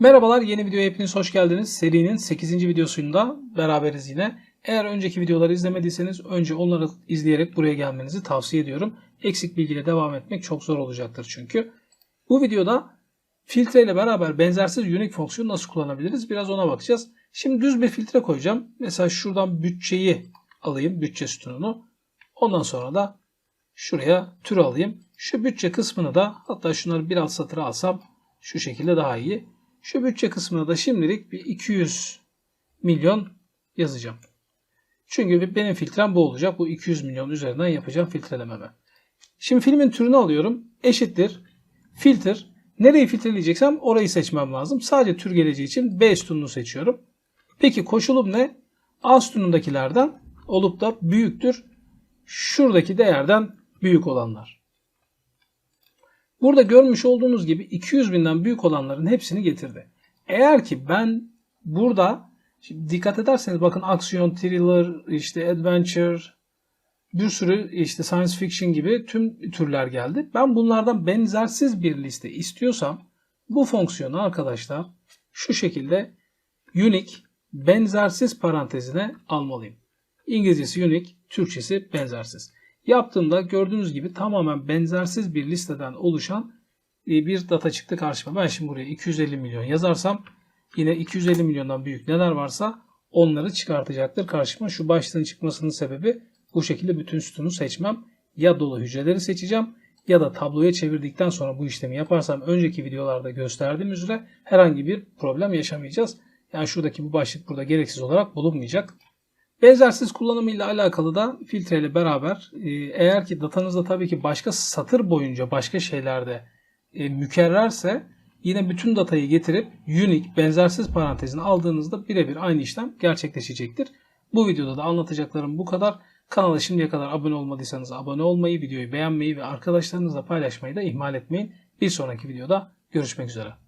Merhabalar yeni videoya hepiniz hoş geldiniz. Serinin 8. videosunda beraberiz yine. Eğer önceki videoları izlemediyseniz önce onları izleyerek buraya gelmenizi tavsiye ediyorum. Eksik bilgiyle devam etmek çok zor olacaktır çünkü. Bu videoda filtre ile beraber benzersiz unique fonksiyonu nasıl kullanabiliriz biraz ona bakacağız. Şimdi düz bir filtre koyacağım. Mesela şuradan bütçeyi alayım, bütçe sütununu. Ondan sonra da şuraya tür alayım. Şu bütçe kısmını da hatta şunları bir alt satıra alsam şu şekilde daha iyi. Şu bütçe kısmına da şimdilik bir 200 milyon yazacağım. Çünkü benim filtrem bu olacak. Bu 200 milyon üzerinden yapacağım filtrelememe. Şimdi filmin türünü alıyorum. Eşittir. Filter. Nereyi filtreleyeceksem orayı seçmem lazım. Sadece tür geleceği için B sütununu seçiyorum. Peki koşulum ne? A sütunundakilerden olup da büyüktür. Şuradaki değerden büyük olanlar. Burada görmüş olduğunuz gibi 200 binden büyük olanların hepsini getirdi. Eğer ki ben burada şimdi dikkat ederseniz bakın aksiyon, thriller, işte adventure, bir sürü işte science fiction gibi tüm türler geldi. Ben bunlardan benzersiz bir liste istiyorsam bu fonksiyonu arkadaşlar şu şekilde unique benzersiz parantezine almalıyım. İngilizcesi unique, Türkçesi benzersiz. Yaptığımda gördüğünüz gibi tamamen benzersiz bir listeden oluşan e, bir data çıktı karşıma. Ben şimdi buraya 250 milyon yazarsam yine 250 milyondan büyük neler varsa onları çıkartacaktır karşıma. Şu başlığın çıkmasının sebebi bu şekilde bütün sütunu seçmem. Ya dolu hücreleri seçeceğim ya da tabloya çevirdikten sonra bu işlemi yaparsam önceki videolarda gösterdiğim üzere herhangi bir problem yaşamayacağız. Yani şuradaki bu başlık burada gereksiz olarak bulunmayacak. Benzersiz kullanımı ile alakalı da filtre ile beraber e, eğer ki datanızda tabii ki başka satır boyunca başka şeylerde e, mükerrerse yine bütün datayı getirip unique benzersiz parantezini aldığınızda birebir aynı işlem gerçekleşecektir. Bu videoda da anlatacaklarım bu kadar. Kanala şimdiye kadar abone olmadıysanız abone olmayı, videoyu beğenmeyi ve arkadaşlarınızla paylaşmayı da ihmal etmeyin. Bir sonraki videoda görüşmek üzere.